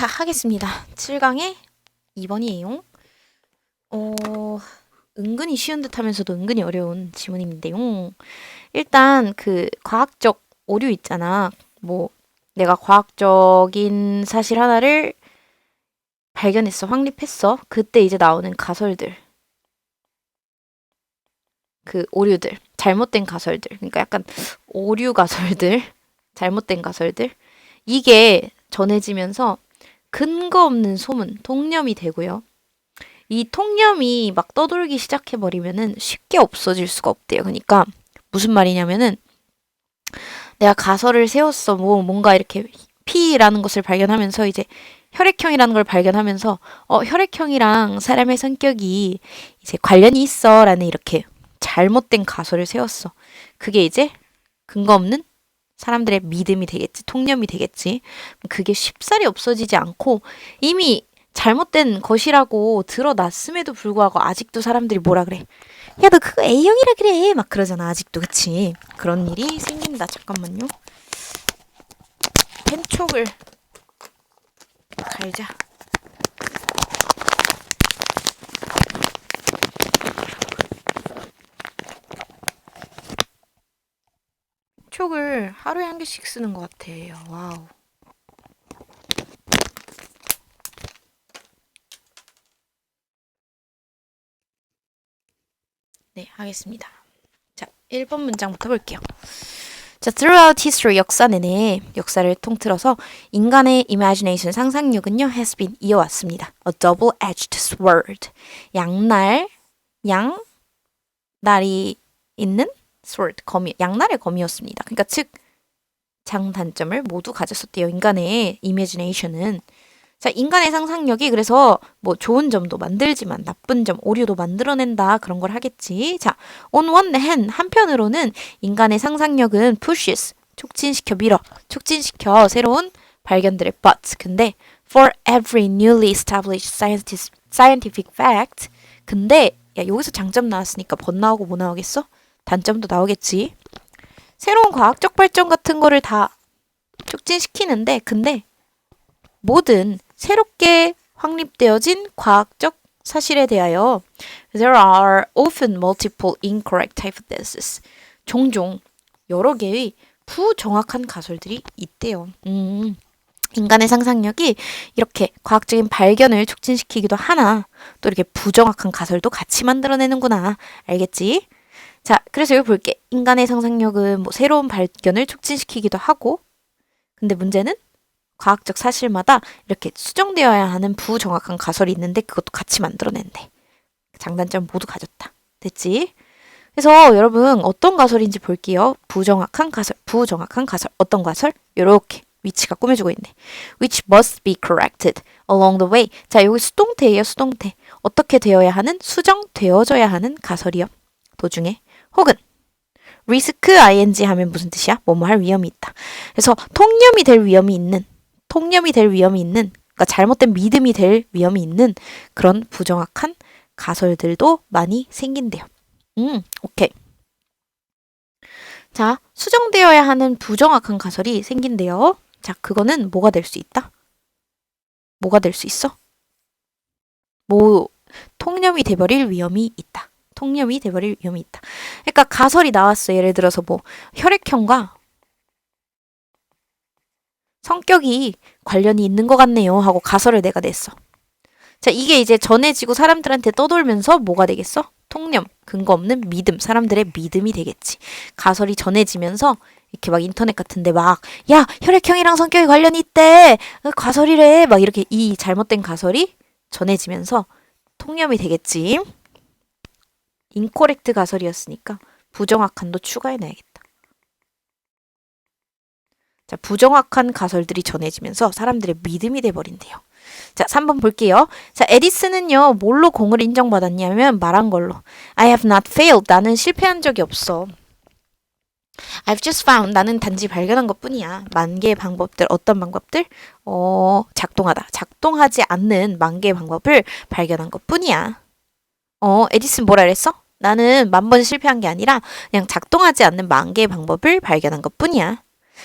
자, 하겠습니다. 7강의 2번이에요. 어, 은근히 쉬운 듯 하면서도 은근히 어려운 지문인데요. 일단 그 과학적 오류 있잖아. 뭐 내가 과학적인 사실 하나를 발견했어, 확립했어. 그때 이제 나오는 가설들. 그 오류들, 잘못된 가설들. 그러니까 약간 오류 가설들, 잘못된 가설들. 이게 전해지면서 근거 없는 소문, 통념이 되고요. 이 통념이 막 떠돌기 시작해버리면은 쉽게 없어질 수가 없대요. 그러니까 무슨 말이냐면은 내가 가설을 세웠어. 뭐 뭔가 이렇게 P라는 것을 발견하면서 이제 혈액형이라는 걸 발견하면서 어 혈액형이랑 사람의 성격이 이제 관련이 있어라는 이렇게 잘못된 가설을 세웠어. 그게 이제 근거 없는 사람들의 믿음이 되겠지, 통념이 되겠지. 그게 쉽사리 없어지지 않고 이미 잘못된 것이라고 드러났음에도 불구하고 아직도 사람들이 뭐라 그래. 야, 너 그거 A형이라 그래. 막 그러잖아, 아직도. 그치? 그런 일이 생긴다. 잠깐만요. 펜촉을 갈자. 촉을 하루에 한 개씩 쓰는 것 같아요. 와우. 네, 하겠습니다. 자, 1번 문장부터 볼게요. 자, throughout history 역사 내내 역사를 통틀어서 인간의 imagination 상상력은요 has been 이어왔습니다. A double-edged sword. 양날 양 날이 있는 sword 검이 양날의 검이었습니다. 그러니까 즉 장단점을 모두 가졌었대요. 인간의 imagination은 자, 인간의 상상력이 그래서 뭐 좋은 점도 만들지만 나쁜 점, 오류도 만들어낸다. 그런 걸 하겠지. 자, on one hand, 한편으로는 인간의 상상력은 pushes, 촉진시켜 밀어, 촉진시켜 새로운 발견들의 but. 근데 for every newly established scientific, fact. 근데 야, 여기서 장점 나왔으니까 벗 나오고 뭐 나오겠어? 단점도 나오겠지. 새로운 과학적 발전 같은 거를 다 촉진시키는데 근데 모든 새롭게 확립되어진 과학적 사실에 대하여 there are often multiple incorrect hypotheses. 종종 여러 개의 부정확한 가설들이 있대요. 음, 인간의 상상력이 이렇게 과학적인 발견을 촉진시키기도 하나 또 이렇게 부정확한 가설도 같이 만들어내는구나. 알겠지? 자, 그래서 여기 볼게. 인간의 상상력은 뭐 새로운 발견을 촉진시키기도 하고 근데 문제는 과학적 사실마다 이렇게 수정되어야 하는 부정확한 가설이 있는데 그것도 같이 만들어낸대. 장단점 모두 가졌다. 됐지? 그래서 여러분 어떤 가설인지 볼게요. 부정확한 가설, 부정확한 가설. 어떤 가설? 요렇게 위치가 꾸며주고 있네. Which must be corrected along the way. 자, 여기 수동태예요, 수동태. 어떻게 되어야 하는? 수정되어져야 하는 가설이요. 도중에. 혹은 리스크 ing 하면 무슨 뜻이야? 뭐뭐 할 위험이 있다. 그래서 통념이 될 위험이 있는 통념이 될 위험이 있는, 그러니까 잘못된 믿음이 될 위험이 있는 그런 부정확한 가설들도 많이 생긴대요. 음, 오케이. 자, 수정되어야 하는 부정확한 가설이 생긴대요. 자, 그거는 뭐가 될 수 있다? 뭐가 될 수 있어? 뭐, 통념이 돼버릴 위험이 있다. 통념이 돼버릴 위험이 있다. 그러니까 가설이 나왔어. 예를 들어서 뭐, 혈액형과 성격이 관련이 있는 것 같네요 하고 가설을 내가 냈어. 자, 이게 이제 전해지고 사람들한테 떠돌면서 뭐가 되겠어? 통념, 근거 없는 믿음, 사람들의 믿음이 되겠지. 가설이 전해지면서 이렇게 막 인터넷 같은데 막, 야, 혈액형이랑 성격이 관련이 있대! 가설이래! 막 이렇게 이 잘못된 가설이 전해지면서 통념이 되겠지. 인코렉트 가설이었으니까 부정확한도 추가해놔야겠다. 자, 부정확한 가설들이 전해지면서 사람들의 믿음이 돼버린대요. 자, 3번 볼게요. 자, 에디슨은요, 뭘로 공을 인정받았냐면 말한 걸로. I have not failed. 나는 실패한 적이 없어. I've just found. 나는 단지 발견한 것 뿐이야. 만 개의 방법들, 어떤 방법들? 어, 작동하다. 작동하지 않는 만 개의 방법을 발견한 것 뿐이야. 어, 에디슨 뭐라 그랬어? 나는 만 번 실패한 게 아니라 그냥 작동하지 않는 만 개의 방법을 발견한 것 뿐이야.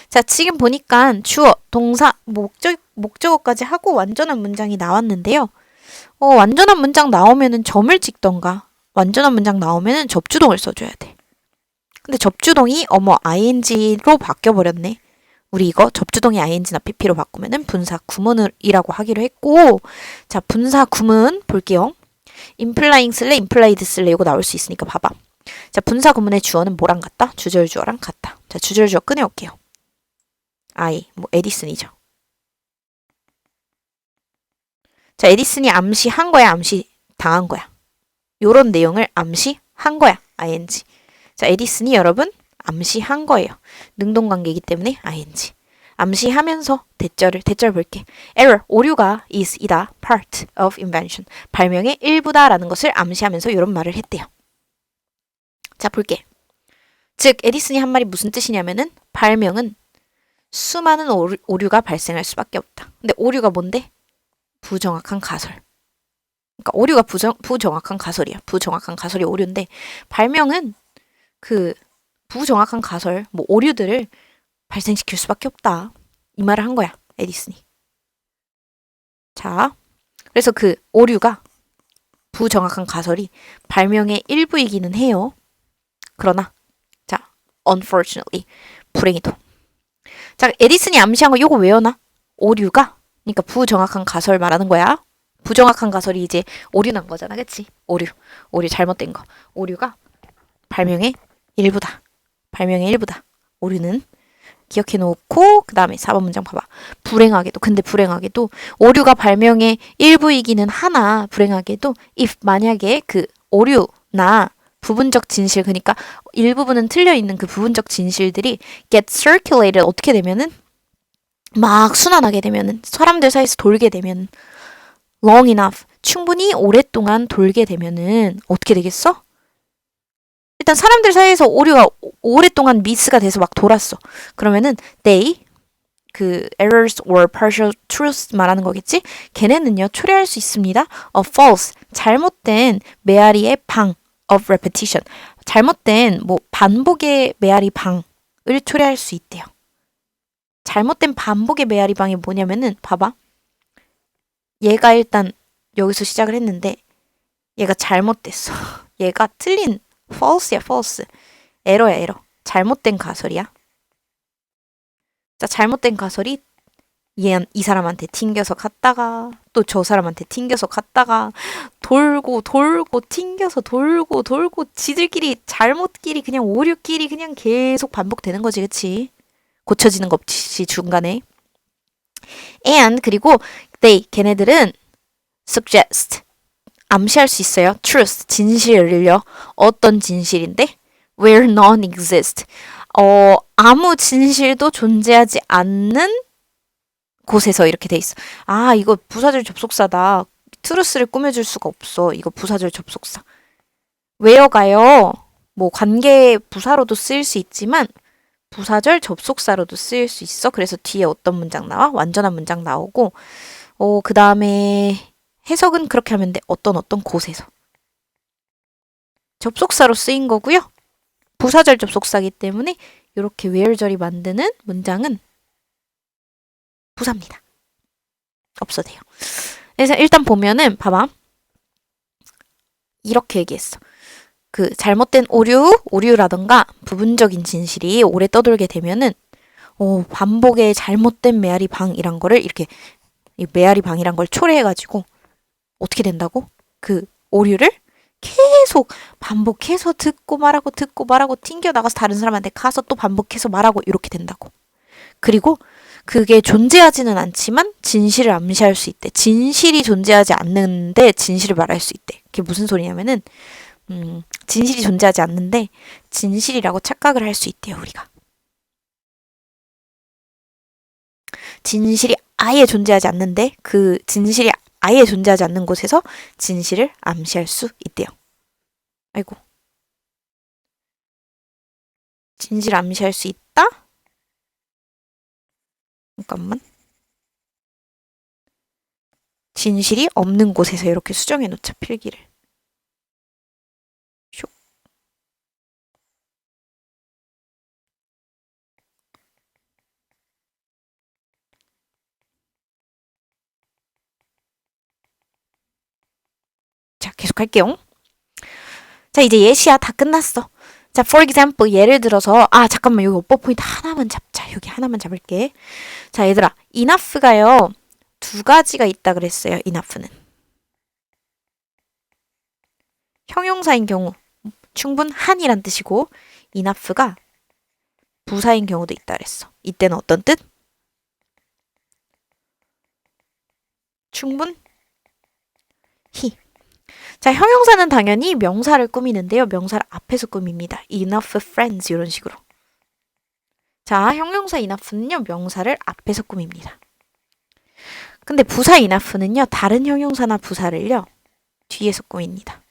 자, 지금 보니까 주어, 동사, 목적, 목적어까지 하고 완전한 문장이 나왔는데요. 어, 완전한 문장 나오면은 점을 찍던가, 완전한 문장 나오면은 접주동을 써줘야 돼. 근데 접주동이 어머 ing로 바뀌어버렸네. 우리 이거 접주동이 ing나 pp로 바꾸면은 분사 구문이라고 하기로 했고, 자, 분사 구문 볼게요. Implying 쓸래, implied 쓸래 이거 나올 수 있으니까 봐봐. 자, 분사 구문의 주어는 뭐랑 같다? 주절 주어랑 같다. 자, 주절 주어 꺼내올게요. I, 뭐 에디슨이죠. 자, 에디슨이 암시한 거야, 암시 당한 거야. 요런 내용을 암시한 거야, ing. 자, 에디슨이 여러분 암시한 거예요. 능동관계이기 때문에 ing. 암시하면서 대절을 대절 볼게. error 오류가 is 이다 part of invention 발명의 일부다라는 것을 암시하면서 이런 말을 했대요. 자 볼게. 즉 에디슨이 한 말이 무슨 뜻이냐면은 발명은 수많은 오류, 오류가 발생할 수밖에 없다. 근데 오류가 뭔데? 부정확한 가설. 그러니까 오류가 부정, 부정확한 가설이야. 부정확한 가설이 오류인데 발명은 그 부정확한 가설, 뭐 오류들을 발생시킬 수밖에 없다. 이 말을 한 거야, 에디슨이. 자, 그래서 그 오류가 부정확한 가설이 발명의 일부이기는 해요. 그러나, 자, unfortunately, 불행히도. 자, 에디슨이 암시한 거 요거 외워놔. 오류가, 그러니까 부정확한 가설 말하는 거야. 부정확한 가설이 이제 오류 난 거잖아, 그치? 오류, 오류 잘못된 거. 오류가 발명의 일부다. 발명의 일부다. 오류는 기억해 놓고 그 다음에 4번 문장 봐봐. 불행하게도 근데 불행하게도 오류가 발명의 일부이기는 하나 불행하게도 if 만약에 그 오류나 부분적 진실 그러니까 일부분은 틀려 있는 그 부분적 진실들이 get circulated 어떻게 되면은 막 순환하게 되면은 사람들 사이에서 돌게 되면 long enough 충분히 오랫동안 돌게 되면은 어떻게 되겠어? 일단 사람들 사이에서 오류가 오- 오랫동안 미스가 돼서 막 돌았어. 그러면은 they 그 errors or partial truths 말하는 거겠지? 걔네는요 초래할 수 있습니다. of false 잘못된 메아리의 방 of repetition 잘못된 뭐 반복의 메아리 방을 초래할 수 있대요. 잘못된 반복의 메아리 방이 뭐냐면은 봐봐. 얘가 일단 여기서 시작을 했는데 얘가 잘못됐어. 얘가 틀린 false야 false. 에러야 에러. 잘못된 가설이야. 자, 잘못된 가설이 얘, 이 사람한테 튕겨서 갔다가 또 저 사람한테 튕겨서 갔다가 돌고 돌고 튕겨서 돌고 돌고 지들끼리 잘못끼리 그냥 오류끼리 그냥 계속 반복되는 거지 그치 고쳐지는 거 없이 중간에 and 그리고 they 걔네들은 suggest 암시할 수 있어요 truth 진실을요 어떤 진실인데 where none exist 어 아무 진실도 존재하지 않는 곳에서 이렇게 돼 있어. 아, 이거 부사절 접속사다. 트루스를 꾸며줄 수가 없어. 이거 부사절 접속사. where가요. 뭐 관계 부사로도 쓰일 수 있지만 부사절 접속사로도 쓰일 수 있어. 그래서 뒤에 어떤 문장 나와? 완전한 문장 나오고 어, 그다음에 해석은 그렇게 하면 돼. 어떤 어떤 곳에서. 접속사로 쓰인 거고요. 부사절 접속사기 때문에 이렇게 where절이 만드는 문장은 부사입니다. 없어도 돼요. 그래서 일단 보면은 봐봐. 이렇게 얘기했어. 그 잘못된 오류, 오류라던가 부분적인 진실이 오래 떠돌게 되면은 어, 반복의 잘못된 메아리 방이란 거를 이렇게 이 메아리 방이란 걸 초래해가지고 어떻게 된다고? 그 오류를 계속 반복해서 듣고 말하고 듣고 말하고 튕겨 나가서 다른 사람한테 가서 또 반복해서 말하고 이렇게 된다고. 그리고 그게 존재하지는 않지만 진실을 암시할 수 있대. 진실이 존재하지 않는데 진실을 말할 수 있대. 그게 무슨 소리냐면은 음, 진실이 존재하지 않는데 진실이라고 착각을 할 수 있대요, 우리가. 진실이 아예 존재하지 않는데 그 진실이 아예 존재하지 않는 곳에서 진실을 암시할 수 있대요. 아이고. 진실 암시할 수 있다? 잠깐만. 진실이 없는 곳에서 이렇게 수정해 놓자, 필기를. 계속할게요. 자, 이제 예시야 다 끝났어. 자, for example, 예를 들어서, 아, 잠깐만, 여기 오빠 포인트 하나만 잡자. 여기 하나만 잡을게. 자, 얘들아, enough가요, 두 가지가 있다 그랬어요, enough는. 형용사인 경우, 충분한이란 뜻이고, enough가 부사인 경우도 있다 그랬어. 이때는 어떤 뜻? 충분? 히. 자, 형용사는 당연히 명사를 꾸미는데요. 명사를 앞에서 꾸밉니다. enough friends 이런 식으로. 자, 형용사 enough는요. 명사를 앞에서 꾸밉니다. 근데 부사 enough는요. 다른 형용사나 부사를요. 뒤에서 꾸밉니다.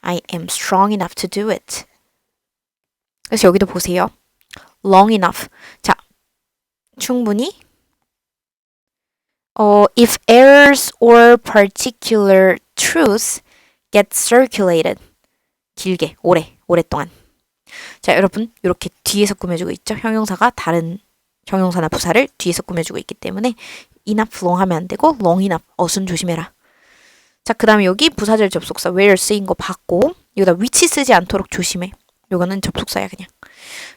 I am strong enough to do it. 그래서 여기도 보세요. long enough. 자, 충분히 어, if errors or particular truths get circulated. 길게, 오래, 오랫동안. 자, 여러분, 이렇게 뒤에서 꾸며주고 있죠? 형용사가 다른 형용사나 부사를 뒤에서 꾸며주고 있기 때문에 enough long 하면 안 되고 long enough 어순 조심해라. 자, 그 다음에 여기 부사절 접속사 where 쓰인 거 봤고 여기다 which 쓰지 않도록 조심해. 요거는 접속사야 그냥.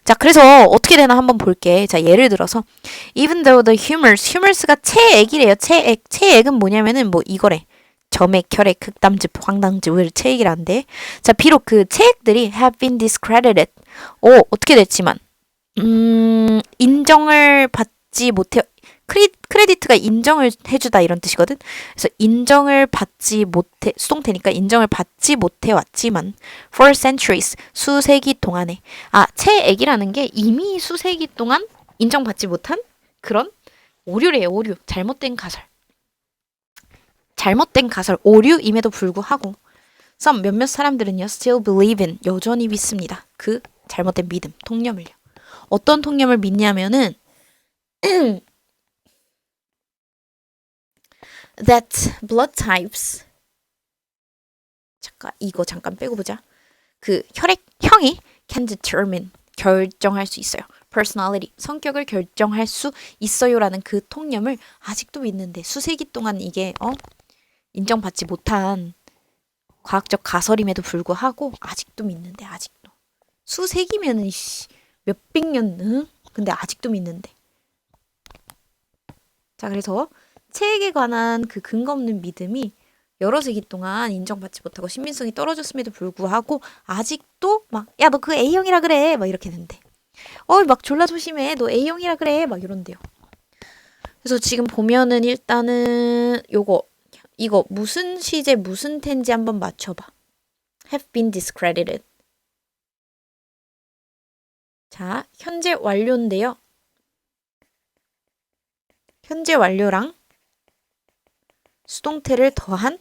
자, 그래서 어떻게 되나 한번 볼게. 자, 예를 들어서 even though the humors, humors가 체액이래요. 체액. 체액은 뭐냐면은 뭐 이거래. 점액, 혈액, 극담즙, 황당즙을 체액이란데. 자, 비록 그 체액들이 have been discredited. 오, 어떻게 됐지만 음, 인정을 받지 못해 크리, 크레디트가 인정을 해주다 이런 뜻이거든. 그래서 인정을 받지 못해 수동태니까 인정을 받지 못해 왔지만 for centuries 수세기 동안에. 아 체액이라는 게 이미 수세기 동안 인정받지 못한 그런 오류래요 오류. 잘못된 가설. 잘못된 가설 오류임에도 불구하고 some 몇몇 사람들은요 still believe in 여전히 믿습니다. 그 잘못된 믿음 통념을요. 어떤 통념을 믿냐면은 that blood types 잠깐 이거 잠깐 빼고 보자. 그 혈액 형이 can determine 결정할 수 있어요. personality 성격을 결정할 수 있어요라는 그 통념을 아직도 믿는데 수세기 동안 이게 어 인정받지 못한 과학적 가설임에도 불구하고 아직도 믿는데 아직도 수세기면은 씨, 몇백 년 응? 근데 아직도 믿는데 자 그래서 체액에 관한 그 근거 없는 믿음이 여러 세기 동안 인정받지 못하고 신빙성이 떨어졌음에도 불구하고 아직도 막 야 너 그 A형이라 그래. 막 이렇게 되는데 어이 막 졸라 조심해. 너 A형이라 그래. 막 이런데요. 그래서 지금 보면은 일단은 요거 이거 무슨 시제 무슨 텐지 한번 맞춰봐. Have been discredited. 자 현재 완료인데요. 현재 완료랑 수동태를 더한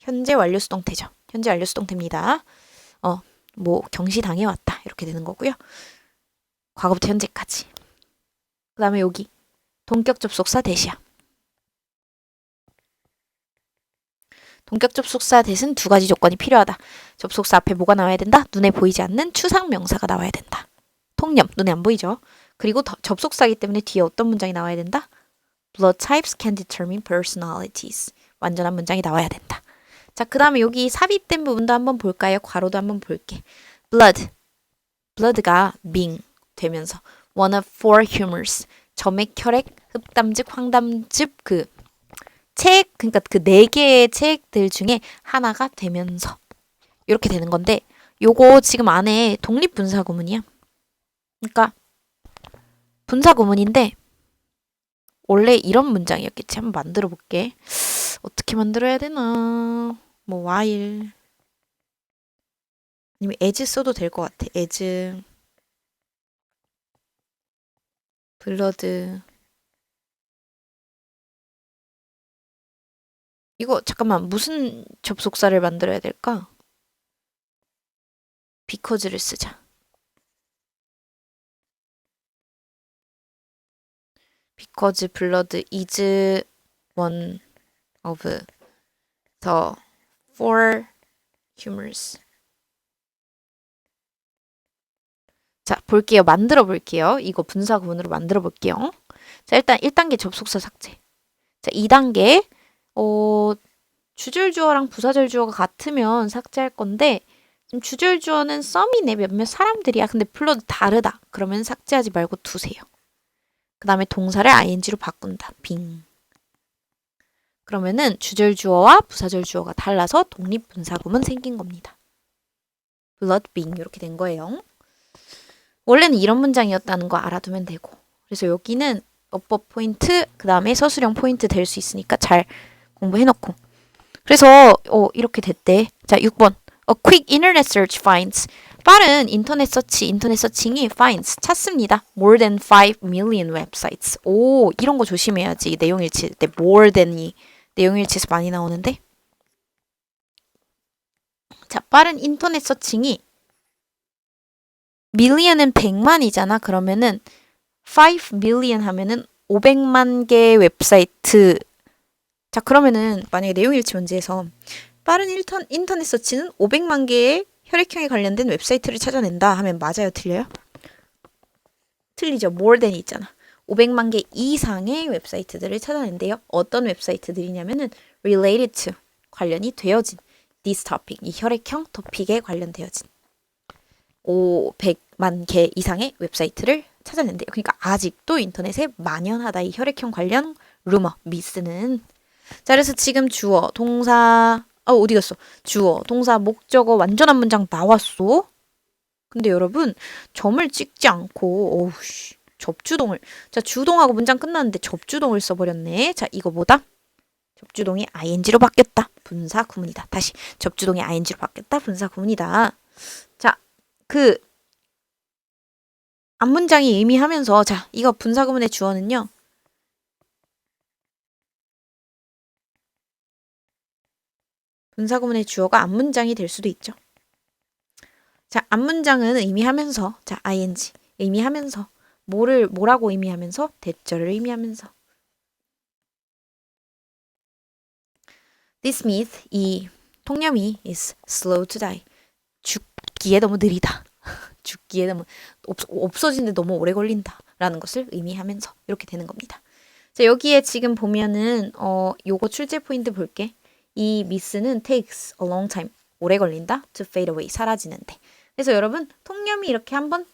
현재 완료 수동태죠. 현재 완료 수동태입니다. 어, 뭐 경시 당해 왔다 이렇게 되는 거고요. 과거부터 현재까지. 그 다음에 여기 동격 접속사 대시야. 동격 접속사 대신 두 가지 조건이 필요하다. 접속사 앞에 뭐가 나와야 된다? 눈에 보이지 않는 추상 명사가 나와야 된다. 통념 눈에 안 보이죠. 그리고 더, 접속사이기 때문에 뒤에 어떤 문장이 나와야 된다? Blood types can determine personalities. 완전한 문장이 나와야 된다. 자, 그 다음에 여기 삽입된 부분도 한번 볼까요? 괄호도 한번 볼게. Blood. Blood가 being 되면서 one of four humors. 점액, 혈액, 흡담즙, 황담즙 그 체액 그러니까 그 네 개의 체액들 중에 하나가 되면서 이렇게 되는 건데 요거 지금 안에 독립 분사 구문이야. 그러니까 분사 구문인데 원래 이런 문장이었겠지. 한번 만들어 볼게. 어떻게 만들어야 되나? 뭐 while 아니면 as 써도 될 것 같아. as 블러드 이거 잠깐만 무슨 접속사를 만들어야 될까? because를 쓰자. Because blood is one of the four humors. 자, 볼게요. 만들어 볼게요. 이거 분사 구문으로 만들어 볼게요. 자, 일단 1단계 접속사 삭제. 자, 2단계. 어, 주절 주어랑 부사절 주어가 같으면 삭제할 건데 지금 주절 주어는 썸이네 몇몇 사람들이야. 근데 플로드 다르다. 그러면 삭제하지 말고 두세요. 그 다음에 동사를 ing로 바꾼다. 빙. 그러면은 주절 주어와 부사절 주어가 달라서 독립 분사구문 생긴 겁니다. blood being 이렇게 된 거예요. 원래는 이런 문장이었다는 거 알아두면 되고 그래서 여기는 어법 포인트 그 다음에 서술형 포인트 될 수 있으니까 잘 공부해놓고 그래서 어, 이렇게 됐대. 자 6번 A quick internet search finds 빠른 인터넷 서치, 인터넷 서칭이 finds 찾습니다. More than 5 million websites. 오, 이런 거 조심해야지. 내용 일치 때 more than이 내용 일치에서 많이 나오는데. 자, 빠른 인터넷 서칭이 million은 100만이잖아. 그러면은 5 million 하면은 500만 개 웹사이트. 자, 그러면은 만약에 내용 일치 문제에서 빠른 인터, 인터넷 서치는 500만 개의 혈액형에 관련된 웹사이트를 찾아낸다 하면 맞아요, 틀려요? 틀리죠. more than이 있잖아. 500만 개 이상의 웹사이트들을 찾아낸대요. 어떤 웹사이트들이냐면은 related to 관련이 되어진 this topic 이 혈액형 토픽에 관련되어진 500만 개 이상의 웹사이트를 찾아낸대요. 그러니까 아직도 인터넷에 만연하다 이 혈액형 관련 루머 미스는 자 그래서 지금 주어 동사 아 어디 갔어 주어 동사 목적어 완전한 문장 나왔어. 근데 여러분 점을 찍지 않고 어우 씨 접주동을 자 주동하고 문장 끝났는데 접주동을 써버렸네. 자 이거 뭐다? 접주동이 ing로 바뀌었다. 분사 구문이다. 다시 접주동이 ing로 바뀌었다. 분사 구문이다. 자 그 앞문장이 의미하면서 자 이거 분사 구문의 주어는요. 분사 구문의 주어가 앞문장이 될 수도 있죠. 자, 앞문장은 의미하면서 자, ing 의미하면서 뭐를 뭐라고 의미하면서 대절을 의미하면서 This myth 이 통념이 is slow to die 죽기에 너무 느리다. 죽기에 너무 없, 없어지는데 너무 오래 걸린다라는 것을 의미하면서 이렇게 되는 겁니다. 자, 여기에 지금 보면은 어 요거 출제 포인트 볼게. 이 미스는 takes a long time 오래 걸린다 to fade away 사라지는데. 그래서 여러분 통념이 이렇게 한번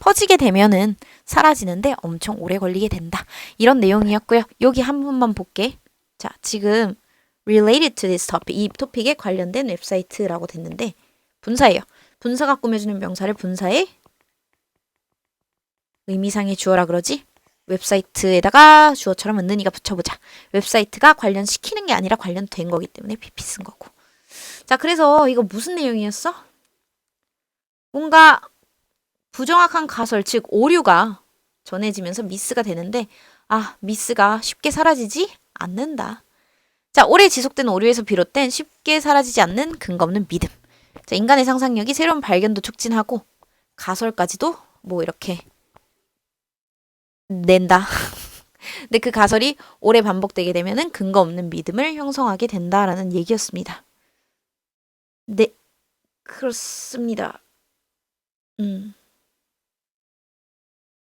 퍼지게 되면은 사라지는데 엄청 오래 걸리게 된다. 이런 내용이었고요. 여기 한 번만 볼게. 자, 지금 related to this topic 이 토픽에 관련된 웹사이트라고 됐는데 분사예요. 분사가 꾸며주는 명사를 분사의 의미상의 주어라 그러지? 웹사이트에다가 주어처럼 은는이가 붙여보자. 웹사이트가 관련시키는 게 아니라 관련된 거기 때문에 PP 쓴 거고. 자, 그래서 이거 무슨 내용이었어? 뭔가 부정확한 가설, 즉 오류가 전해지면서 미스가 되는데 아, 미스가 쉽게 사라지지 않는다. 자, 오래 지속된 오류에서 비롯된 쉽게 사라지지 않는 근거 없는 믿음. 자, 인간의 상상력이 새로운 발견도 촉진하고 가설까지도 뭐 이렇게 낸다. 근데 그 가설이 오래 반복되게 되면은 근거 없는 믿음을 형성하게 된다라는 얘기였습니다. 네, 그렇습니다. 음.